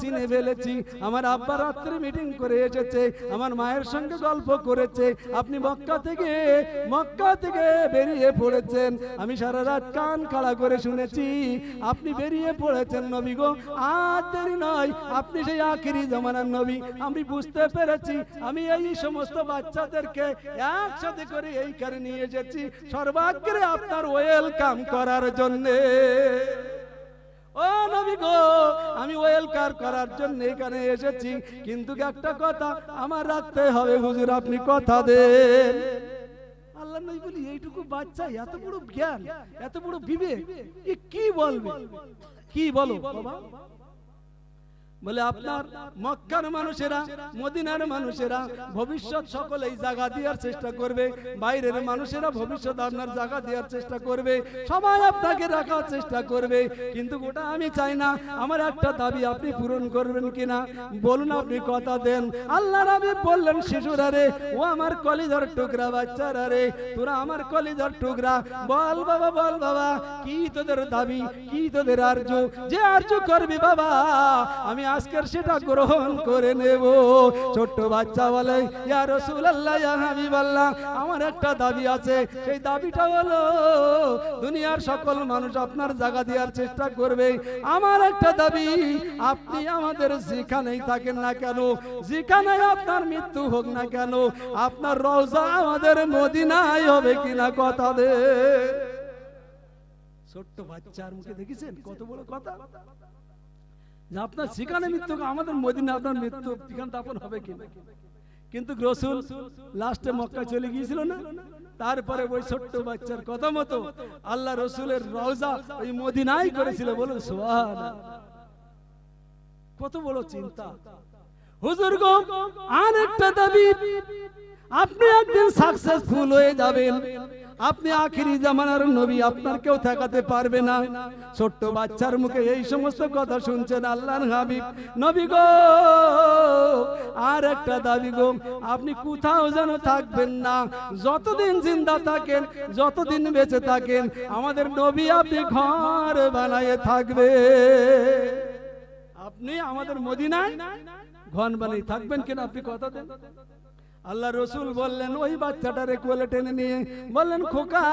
চিনে ফেলেছি, আমার মিটিং করে এসেছে, আমার মায়ের সঙ্গে গল্প করেছে, আপনি মক্কা থেকে মক্কা থেকে বেরিয়ে পড়েছেন, আমি সারা রাত কান খাড়া করে শুনেছি, আপনি বেরিয়ে পড়েছেন নবী গো, আর নয়, আপনি সেই আখিরি জমানার নবী, আমি বুঝতে পেরেছি, আমি এই সমস্ত বাচ্চাদেরকে একসাথে করে এইখানে নিয়ে এসেছি, সর্বাগ্রে আপনার ওয়েলকাম করার জন্যে। ওয়েলকার করার জন্য এখানে এসেছি। কিন্তু একটা কথা আমার রাখতে হবে। হুজুর, আপনি কথা দেন। আল্লাহ বলি, এইটুকু বাচ্চা, এত বড় জ্ঞান, এত বড় কি বলবে? কি বলো, বাবা? বলে আপনার মক্কার মানুষেরা, মদিনার মানুষেরা ভবিষ্যৎ সকলেই জায়গা দেওয়ার চেষ্টা করবে, বাইরের মানুষেরা ভবিষ্যৎ আপনার জায়গা দেওয়ার চেষ্টা করবে, সবাই আপনাকে রাখার চেষ্টা করবে। কিন্তু ওটা আমি চাই না, আমার একটা দাবি আপনি পূরণ করবেন কিনা? বলুন আপনি কথা দেন। আল্লাহ রাবি বললেন, শিশুরা রে, ও আমার কলিজার টুকরা বাচ্চারা রে, তোরা আমার কলিজার টুকরা, বল বাবা বল বাবা, কি তোদের দাবি, কি তোদের আর্য? যে আর্য করবি বাবা, আমি আজকের সেটা গ্রহণ করে নেব। ছোট্ট বাচ্চা বলে ইয়া রাসূলুল্লাহ ইয়া আমার একটা দাবি আছে। সেই দাবিটা হলো দুনিয়ার সকল মানুষ আপনার জায়গা দেওয়ার চেষ্টা করবে। আমার একটা দাবি আপনি আমাদের যেখানেই থাকেন না কেন যেখানে আপনার মৃত্যু হোক না কেন আপনার রওজা আমাদের মদিনায় হবে কিনা কথা দে। ছোট্ট বাচ্চার মুখে দেখেছেন কত বড় কথা? যে আপনার সেখানে মৃত্যু আমাদের মদিনা আপনার মৃত্যু সেখানে দাপন হবে কিনা কিন্তু রসুল লাস্টে মক্কা চলে গিয়েছিল না? তারপরে ওই ছোট্ট বাচ্চার কথা মতো আল্লাহ রসুলের রওজা ওই মদিনাই করেছিল বলুন সোহান কত বড় চিন্তা। হুজুর গো আর একটা দাবি আপনি একদিন সাকসেসফুল হয়ে যাবেন। আপনি আখিরি জামানার নবী, আপনার কেউ ঠেকাতে পারবে না। ছোট্ট বাচ্চার মুখে এই সমস্ত কথা শুনছেন আল্লাহর হাবিব। নবী গো, আর একটা দাবি গো, আপনি কোথাও যেন থাকবেন না। যতদিন জিন্দা থাকেন, যতদিন বেঁচে থাকেন, আমাদের নবী আপনি ঘর বানায়ে থাকবে। আপনি আমাদের মদিনায় ঘন বানিয়ে থাকবেন কিনা আপনি কথা দেন। আল্লাহ রসুল বললেন, ওই বাচ্চাটারে কোলে টেনে নিয়ে। বললেন, খোকা,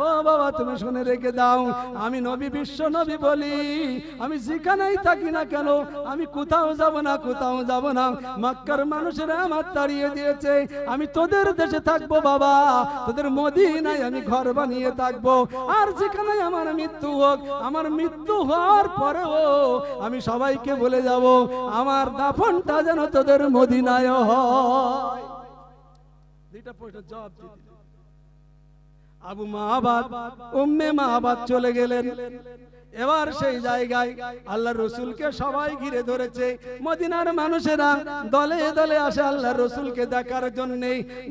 ও বাবা, তুমি শুনে রেখে দাও। আমি নবী, বিশ্ব নবী বলি। আমি যেখানেই থাকি না কেন, আমি কোথাও যাব না, কোথাও যাব না। মক্কার মানুষেরা আমার তাড়িয়ে দিয়েছে। আমি তোদের দেশে থাকব, বাবা। তোদের মদিনায় আমি ঘর বানিয়ে থাকব। আর যেখানে আমার মৃত্যু হোক, আমার মৃত্যু হওয়ার পরেও আমি সবাইকে বলে যাব, আমার দাফনটা যেন তোদের মদিনায় হয়। দুইটা প্রশ্নের জবাব দিয়ে। আবু মাহাবাদ উম্মে মাহাবাদ চলে গেলেন এবার সেই জায়গায় আল্লাহ রসুলকে সবাই ঘিরে ধরেছে। মদিনার মানুষেরা দলে দলে আসে আল্লাহ রসুলকে দেখার জন্য।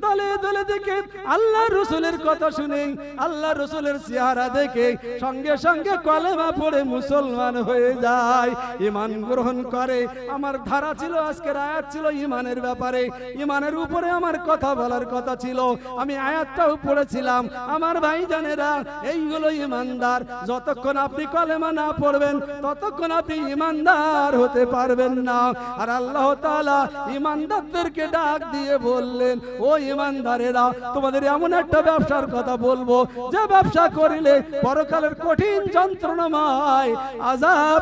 দলে দলে দেখে আল্লাহ রসুলের কথা শুনে, আল্লাহ রসুলের চেহারা দেখে সঙ্গে সঙ্গে কলেমা পড়ে মুসলমান হয়ে যায়। ইমান গ্রহণ করে। আমার ধারা ছিল, আজকের আয়াত ছিল ইমানের ব্যাপারে। ইমানের উপরে আমার কথা বলার কথা ছিল। আমি আয়াতটাও পড়েছিলাম। আমার ভাই জানেরা এইগুলো ইমানদার যতক্ষণ আপনি কলেমা না পড়বেন, ততক্ষণ আপনি ইমানদার হতে পারবেন না। আর আল্লাহ তাআলা ইমানদারদেরকে ডাক দিয়ে বললেন, ও ইমানদারেরা, তোমাদের এমন একটা ব্যবসার কথা বলব। যে ব্যবসা করিলে পরকালের কঠিন যন্ত্রণাময় আজাব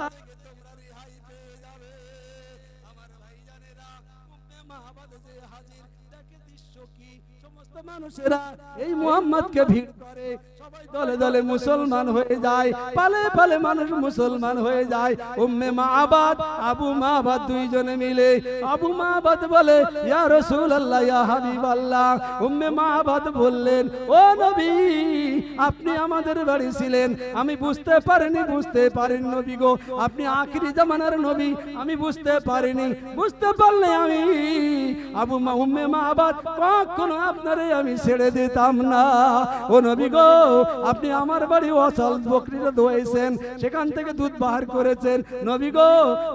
মানুষেরা এই মুহাম্মদকে ভিড় করে। দলে দলে মুসলমান হয়ে যায়, পালে পালে মানুষ মুসলমান হয়ে যায়। উম্মে মাআবাদ আবু মাআবাদ দুইজনে মিলে, আবু মাআবাদ বলে, ইয়া রাসূলুল্লাহ, ইয়া হাবিবাল্লাহ। উম্মে মাআবাদ বললেন, ও নবী, আপনি আমাদের বাড়ি ছিলেন। আমি বুঝতে পারিনি বুঝতে পারিনি নবী গো। আপনি আখিরি জামানার নবী, আমি বুঝতে পারিনি। বুঝতে পারলে আমি আবু মা, উম্মে মা আবাদ কখনো আপনারে আমি ছেড়ে দিতাম না। ও নবী গো আপনি আমার বাড়ি অচল বকরিটা দোয়াইছেন সেখান থেকে দুধ বাহার করেছেন। নবী গো,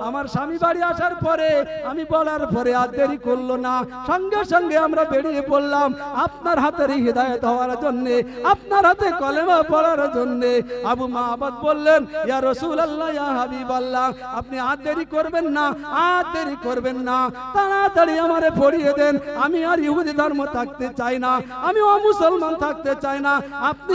আমার স্বামী বাড়ি আসার পরে আমি বলার পরে আর দেরি করল না। সঙ্গে সঙ্গে আমরা বেরিয়ে পড়লাম আপনার হাতের হৃদায়ত হওয়ার জন্য, আপনার হাতে কলেমা পড়ার জন্য। আবু মাহবাদ বললেন, ইয়া রসুল আল্লাহ ইয়া হাবিব আল্লাহ আপনি আর দেরি করবেন না, আর দেরি করবেন না। তাড়াতাড়ি আমারে পড়িয়ে দেন, আমি আর ইহুদি ধর্ম থাকতে চাই না, আমি অমুসলমান থাকতে চাই না। আপনি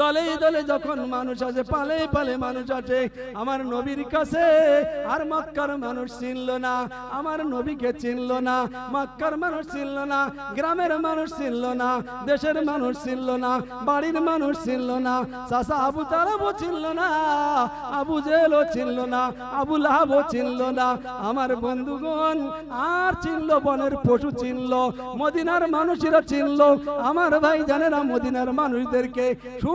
দলে দলে যখন মানুষ আছে পালে পালে মানুষ আছে আমার নবীর কাছে আর মক্কার মানুষ চিনল না, আমার নবীকে চিনল না, মক্কার মানুষ চিনল না, গ্রামের মানুষ চিনল না, দেশের মানুষ চিনল না, বাড়ির মানুষ চিনল না চাষা আবু তারাবও চিনল না, আবু জেলও চিনল না, আবু লাহাবও চিনল না, আমার বন্ধুগণ আর চিনল, বনের পশু চিনল, মদিনার মানুষেরা চিনল, আমার ভাই জানে না মদিনার মানুষদেরকে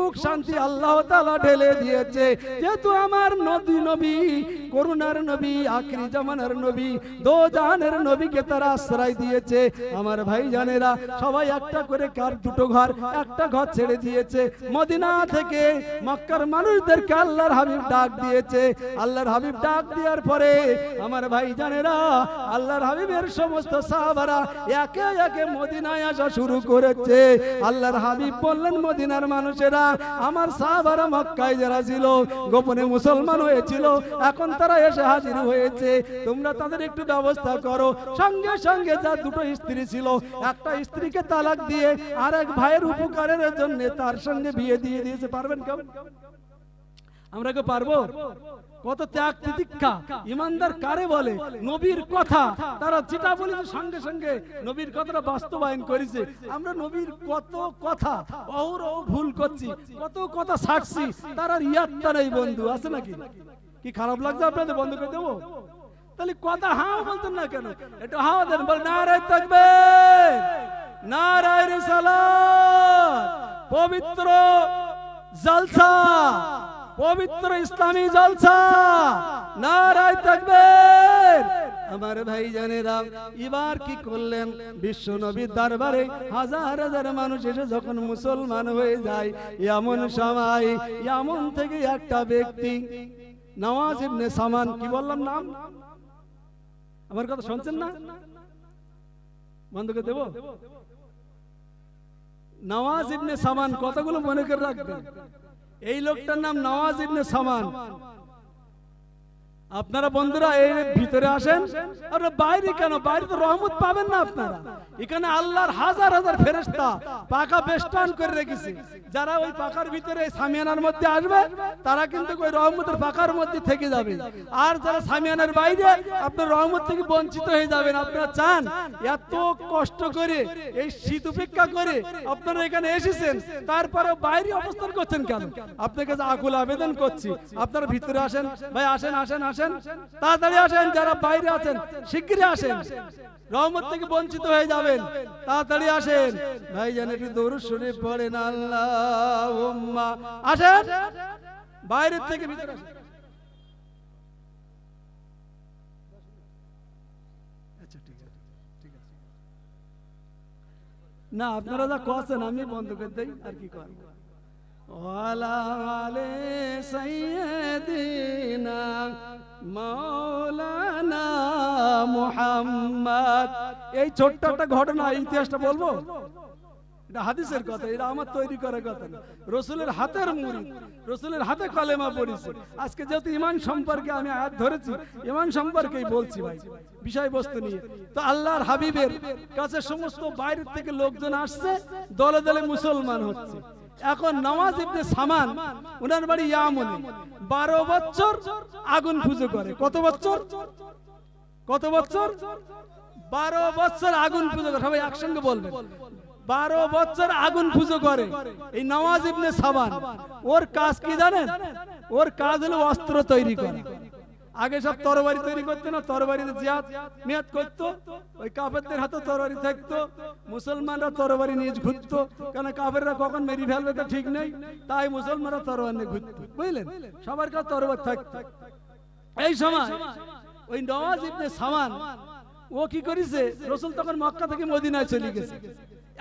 সুখ শান্তি আল্লাহ তালা ঢেলে দিয়েছে। যেহেতু আমার নদী নবী, করুণার নবী, আখরি জামানার নবী দো জাহানের নবীকে তারা আশ্রয় দিয়েছে। আমার ভাই জানেরা সবাই একটা করে কার দুটো ঘর, একটা ঘর ছেড়ে দিয়েছে। মদিনা থেকে মক্কার মানুষদেরকে আল্লাহর হাবিব ডাক দিয়েছে। আল্লাহর হাবিব ডাক দেওয়ার পরে আমার ভাই জানেরা আল্লাহর হাবিবের সমস্ত সাহাবারা একে একে মদিনায় আসা শুরু করেছে। আল্লাহর হাবিব বললেন, মদিনার মানুষেরা আমার সাহাবারা মক্কায় যারা ছিল, গোপনে মুসলমান হয়েছিল, এখন তারা এসে হাজির হয়েছে। তোমরা তাদের একটু ব্যবস্থা করো। সঙ্গে সঙ্গে যা দুটো স্ত্রী ছিল, একটা স্ত্রীকে তালাক দিয়ে আর এক ভাইয়ের উপকারের জন্য তার সঙ্গে বিয়ে দিয়ে দিয়েছে। পারবেন কেউ? আমরা কেউ পারব? কত ত্যাগ তিতিক্ষা। ইমানদার কারে বলে? নবীর কথা। তারা যেটা বলেছে সঙ্গে সঙ্গে নবীর কথাটা বাস্তবায়ন করেছে। আমরা নবীর কত কথা অহর ভুল করছি, কত কথা ছাড়ছি, তার আর ইয়াত্তা নেই বন্ধু, আছে নাকি? কি খারাপ লাগছে আপনাদের? বন্ধ করে দেবো? তাহলে কথা হাও বলতেন না কেন? একটু হাওয়া দেন বল নারায় থাকবে নারায় রিসালাত, পবিত্র জলসা পবিত্র ইসলামী জলসা। নারায় থাকবে আমার ভাই জানেরা এবার কি করলেন? বিশ্ব নবীর দরবারে হাজার হাজার মানুষ এসে যখন মুসলমান হয়ে যায়, এমন সময়, এমন থেকে একটা ব্যক্তি, নওয়াজ ইবনে সামান, কি বললাম নাম? আমার কথা শুনছেন না? বন্ধ করে দেবো? নওয়াজ ইবনে সামান, কতগুলো মনে করে রাখবেন? এই লোকটার নাম নওয়াজ ইবনে সামান। আপনারা বন্ধুরা এই ভিতরে আসেন। আপনারা বাইরে কেন? বাইরে তো রহমত পাবেন না আপনারা। এখানে আল্লাহর হাজার হাজার ফেরেশতা পাকা বেস্টান করে রেখেছে। যারা ওই পাকার ভিতরে সামিয়ানার মধ্যে আসবে, তারা কিন্তু ওই রহমতের পাকার মধ্যে থেকে যাবে। আর যারা সামিয়ানার বাইরে, আপনার রহমত থেকে বঞ্চিত হয়ে যাবেন। আপনারা চান এত কষ্ট করে, এই শীত উপেক্ষা করে আপনারা এখানে এসেছেন তারপরে বাইরে অবস্থান করছেন কেন? আপনাকে যে আকুল আবেদন করছি। আপনারা ভিতরে আসেন। ভাই, আসেন আসেন আসেন। তাড়াতাড়ি আসেন, যারা বাইরে আছেন, শিগগিরই আসেন। রহমত থেকে বঞ্চিত হয়ে যাবেন। তাড়াতাড়ি আসেন। ভাই জান একটু দৌড় শরীফ পড়েন। আল্লাহ আসেন। বাইরের থেকে ভিতরে আসেন। আচ্ছা না, আপনারা যা করছেন আমি বন্ধ করে দেই, আর কি করব আলে সাইয়্যিদিনা মাওলানা মুহাম্মদ এই ছোট্ট একটা ঘটনা, ইতিহাসটা বলব? এটা হাদিসের কথা, এটা আমার তৈরি করার কথা না। রসুলের হাতের মুড়ি, রসুলের হাতে কলেমা পড়েছে। আজকে যেহেতু ইমান সম্পর্কে আমি আয়াত ধরেছি, ইমান সম্পর্কেই বলছি ভাই, বিষয়বস্তু নিয়ে। তো আল্লাহর হাবিবের কাছে সমস্ত বাইরের থেকে লোকজন আসছে, দলে দলে মুসলমান হচ্ছে। এখন নওয়াজ ইবনে সামান ওনার বাড়ি ইয়ামনে। বারো বছর আগুন পুজো করে। কত বছর? কত বছর? বারো বছর আগুন পুজো করে। সবাই একসঙ্গে বলবেন। বারো বছর আগুন পুজো করে এই নওয়াজ ইবনে সাবান ওর কাজ কি জানেন? ওর কাজ হলো অস্ত্র তৈরি করা। আগে সব তরবারি তৈরি করতো না? তরবারিতে জিয়াদ মেয়াদ করতো? ওই কাফেরদের হাতে তরবারি থাকতো মুসলমানরা তরবারি নিয়ে ঘুরতো। কারণ কাফেররা কখন মেরি ফেলবে তো ঠিক নেই। তাই মুসলমানরা তরবারি নিয়ে ঘুরতো। বুঝলেন? সবার কাছে তরবার থাকতো। এই সময় ওই নওয়াজ ইবনে সামান ও কি করেছে? রসুল তখন মক্কা থেকে মদিনায় চলে গেছে।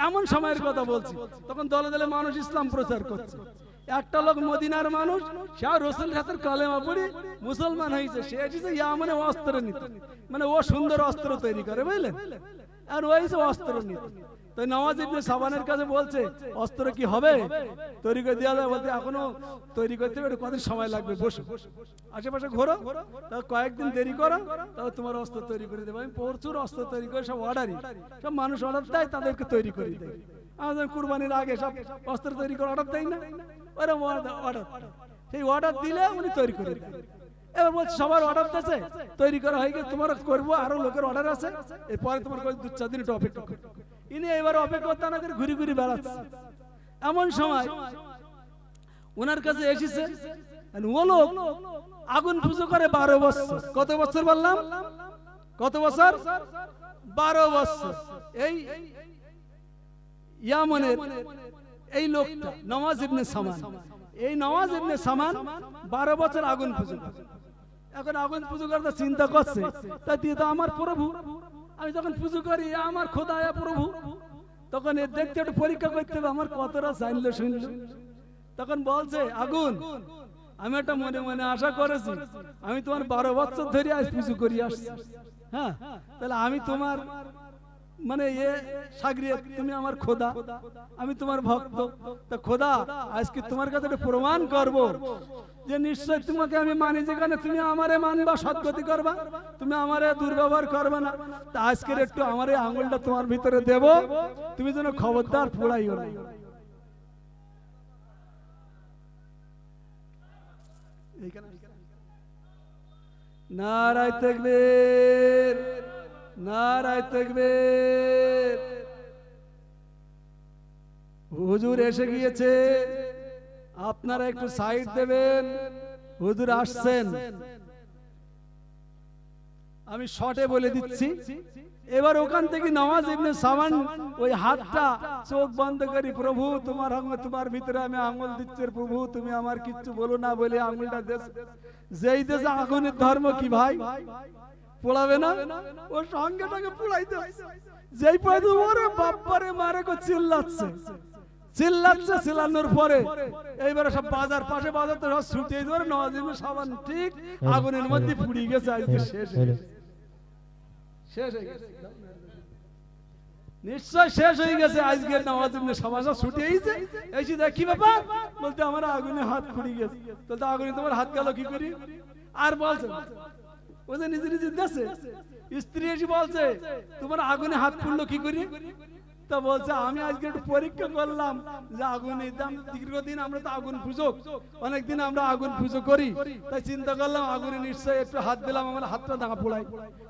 এমন সময়ের কথা বলছি। তখন দলে দলে মানুষ ইসলাম প্রচার করছে। একটা লোক মদিনার মানুষ, সে রসুল হাতের কালেমা পড়ে মুসলমান হয়েছে। সে এসেছে ইয়ামনে অস্ত্র নিতে। মানে ও সুন্দর অস্ত্র তৈরি করে, বুঝলেন? আর ও এসে অস্ত্র নিতে। তো নওয়াজ ইবনে সাবানের কাছে বলছে, অস্ত্র কি হবে? তৈরি করে দেওয়া যায় বলতে এখনও তৈরি করতে হবে কদিন সময় লাগবে, বসো। আশেপাশে ঘোরো তা কয়েকদিন দেরি করো তাহলে তোমার অস্ত্র তৈরি করে দেবো। আমি প্রচুর অস্ত্র তৈরি করে, সব অর্ডারই সব মানুষ অর্ডার দেয়, তাদেরকে তৈরি করে দেয়। আমাদের কুরবানির আগে সব অস্ত্র তৈরি করে অর্ডার দেয় না। ওরা অর্ডার সেই অর্ডার দিলে উনি তৈরি করে এবার বলছে, সবার অর্ডার দিয়েছে, তৈরি করা হয়ে গেছে তোমার করব, আরও লোকের অর্ডার আছে। এরপরে তোমার দু, চার দিন একটু অপেক্ষা করো। ইনি এবার অপেক্ষা করতে না করে ঘুরি ঘুরি বেড়াচ্ছে। এমন সময় ওনার কাছে এসেছে ও লোক আগুন পুজো করে বারো বছর। কত বছর বললাম? কত বছর? বারো বছর। এই ইয়ামনের এই লোকটা নওয়াজ ইবনে সামান। এই নওয়াজ ইবনে সামান বারো বছর আগুন পুজো এখন আগুন পুজো করতে চিন্তা করছে। তা দিয়ে তো আমার প্রভু। আমি যখন পুজো করি, আমার খোদা এ প্রভু। তখন এর দেখতে একটু পরীক্ষা করতে হবে, আমার কতটা জানলো শুনলো। তখন বলছে, আগুন, আমি একটা মনে মনে আশা করেছি, আমি তোমার বারো বছর ধরে আজ পুজো করি আসছি। হ্যাঁ? তাহলে আমি তোমার মানে এ সাগরিয়ে, তুমি আমার খোদা, আমি তোমার ভক্ত। তা খোদা, আজকে তোমার কাছে একটা প্রমাণ করব যে নিশ্চয় তোমাকে আমি মানি যেখানে তুমি আমারে মানবা সৎগতি করবা, তুমি আমারে দুর্ব্যবহার করবে না। তা আজকের একটু আমার এই আঙুলটা তোমার ভিতরে দেব, তুমি যেন খবরদার পোড়াইও না। নারায় তেকবীর নারায় তেকবীর। হুজুর এসে গিয়েছে। আপনারা একটু সাইড দেবেন। হুজুর আসছেন। আমি শর্টে বলে দিচ্ছি। এবার ওখান থেকে নামাজ ইবনে সামান, ওই হাতটা চোখ বন্ধ করি। প্রভু, তোমার তোমার ভিতরে আমি আঙুল দিচ্ছি। প্রভু, তুমি আমার কিচ্ছু বলো না বলে আঙুলটা দেশ যেই দেশে আগুনের ধর্ম কি ভাই? পোড়াবে না? ও সঙ্গে সঙ্গে পোড়াইতে যেই পয়দু ওরে বাপ্পারে মারে কো চিল্লাচ্ছে। চিল্লাচ্ছে চিল্লানোর পরে এইবারে সব বাজার পাশে বাজার তো সব ছুটে ধরে নওয়াজ সাবান ঠিক আগুনের মধ্যে পুড়িয়ে গেছে আজকে শেষ। শেষ হয়ে গেছে। নিশ্চয় শেষ হয়ে গেছে, আজকের নামাজ ইবনে সমাজা ছুটে আইছে এসে দেখ ব্যাপার বলতে আমার আগুনে হাত পুড়ি গেছে। তো আগুনে তোমার হাত গেল কি করি? আর বলছে ও যে নিজে নিজে দেশে স্ত্রী এসে বলছে, তোমার আগুনে হাত পুড়লো কি করি? তা বলছে, আমি আজকে একটু পরীক্ষা করলাম যে আগুন দীর্ঘদিন আমরা তো আগুন পুজো অনেকদিন আমরা আগুন পুজো করি। তাই চিন্তা করলাম আগুনে নিশ্চয়ই একটু হাত দিলাম, আমার হাতটা দাঁড়া পোড়াই।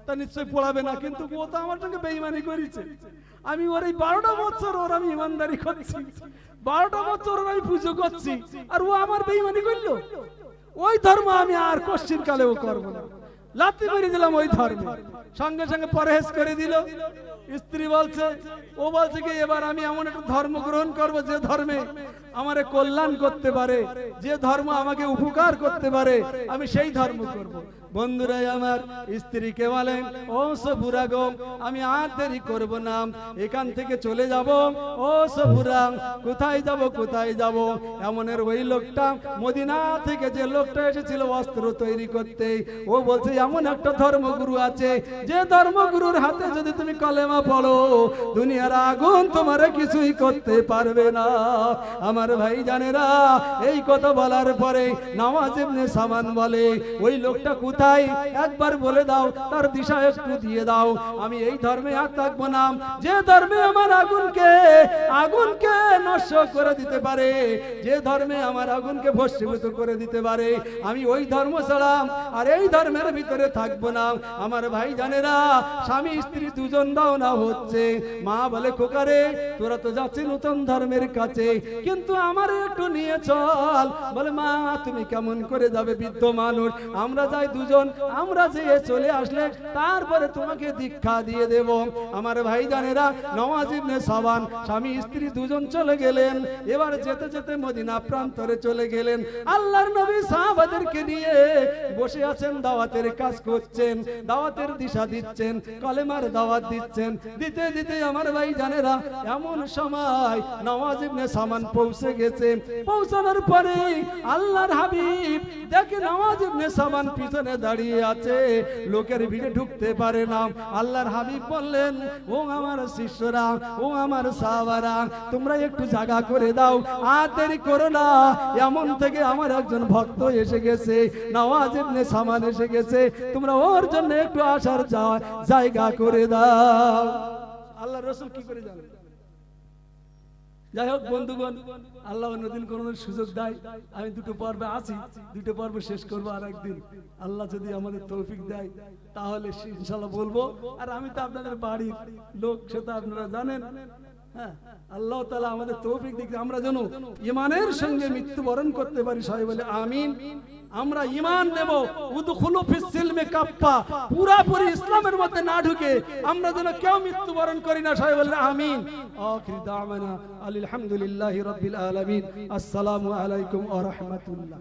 তা নিশ্চয়ই পোড়াবে না, কিন্তু ও তো আমার সঙ্গে বেইমানি করেছে। আমি ওর এই বারোটা বছর ওর আমি ইমানদারি করছি। বারোটা বছর ওর আমি পুজো করছি, আর ও আমার বেইমানি করল। ওই ধর্ম আমি আর কোশ্চিন কালেও করব না। লাত্তি মেরে দিলাম ওই ধর্মে। সঙ্গে সঙ্গে পরহেজ করে দিল। স্ত্রী বলছে, ও বলছে কি, এবার আমি এমন একটা ধর্ম গ্রহণ করব যে ধর্মে আমারে কল্যাণ করতে পারে, যে ধর্ম আমাকে উপকার করতে পারে, আমি সেই ধর্ম করব। বন্ধুরাই আমার, স্ত্রীকে বলেন, ও সবুরা গো আমি আর দেরি করব না। এখান থেকে চলে যাব। ও সবুরা কোথায় যাব কোথায় যাব? এমনের ওই লোকটা, মদিনা থেকে যে লোকটা এসেছিল অস্ত্র তৈরি করতে, ও বলছে, এমন একটা ধর্মগুরু আছে, যে ধর্মগুরুর হাতে যদি তুমি কলেমা পড়ো, দুনিয়ার আগুন তোমার কিছুই করতে পারবে না। আমার ভাই জানেরা এই কথা বলার পরে নামাজ ইবনে সামান বলে, ওই লোকটা কোথায় একবার বলে দাও, তার দিশা একটু দিয়ে দাও। আমি এই ধর্মে আর থাকব না। যে ধর্মে আমার আগুনকে আগুনকে নষ্ট করে দিতে পারে, যে ধর্মে আমার আগুনকে ভস্মীভূত করে দিতে পারে, আমি ওই ধর্ম ছাড়াম আর এই ধর্মের ভিতরে থাকব না। আমার ভাই জানেরা স্বামী, স্ত্রী দুজন দাও না হচ্ছে। মা বলে, খোকারে, তোরা তো যাচ্ছি নতুন ধর্মের কাছে, কিন্তু আমার একটু নিয়ে চল। বলে, মা, তুমি কেমন করে যাবে বৃদ্ধ মানুষ? আমরা যাই দুজন দুজন আমরা যে চলে আসলে তারপরে তোমাকে দীক্ষা দিয়ে দেব। আমার ভাই জানেরা নওয়াজ ইবনে সাবান, স্বামী, স্ত্রী দুজন চলে গেলেন। এবার যেতে যেতে মদিনা প্রান্তরে চলে গেলেন। আল্লাহর নবী সাহাবাদেরকে নিয়ে বসে আছেন, দাওয়াতের কাজ করছেন, দাওয়াতের দিশা দিচ্ছেন, কলেমার দাওয়াত দিচ্ছেন। দিতে দিতে আমার ভাই জানেরা এমন সময় নওয়াজ ইবনে সামান পৌঁছে গেছে। পৌঁছানোর পরে আল্লাহর হাবিব দেখে নওয়াজ ইবনে সামান পিছনে দাঁড়িয়ে আছে। লোকের ভিড়ে ঢুকতে পারে না। আল্লাহর হাবিব বললেন, ও আমার শিষ্যরা, ও আমার সাহাবারা, তোমরা একটু জায়গা করে দাও। আর দেরি করো না। এমন থেকে আমার একজন ভক্ত এসে গেছে, নওয়াজ ইবনে সামান এসে গেছে। তোমরা ওর জন্য একটু আসার জায়গা করে দাও। আল্লাহ রসুল কি করে জানেন যাই হোক বন্ধুগণ, আল্লাহ অন্যদিন কোনো সুযোগ দেয়, আমি দুটো পর্বে আছি, দুটো পর্ব শেষ করব আর একদিন। আল্লাহ যদি আমাদের তৌফিক দেয়, তাহলে ইনশাল্লাহ বলব। আর আমি তো আপনাদের বাড়ির লোক সেটা আপনারা জানেন। আল্লাহ তালা আমাদের তৌফিক দিক আমরা যেন ইমানের সঙ্গে মৃত্যুবরণ করতে পারি, সবাই বলে আমিন। আমরা ইমান নেব। উদখুলু ফিস সিলমে কাপ্পা। পুরাপুরি ইসলামের মধ্যে না ঢুকে আমরা যেন কেউ মৃত্যুবরণ করি না, সবাই বলে আমিন। আখির দাওয়ানা আলহামদুলিল্লাহি রাব্বিল আলামিন। আসসালামু আলাইকুম ওয়া রাহমাতুল্লাহ।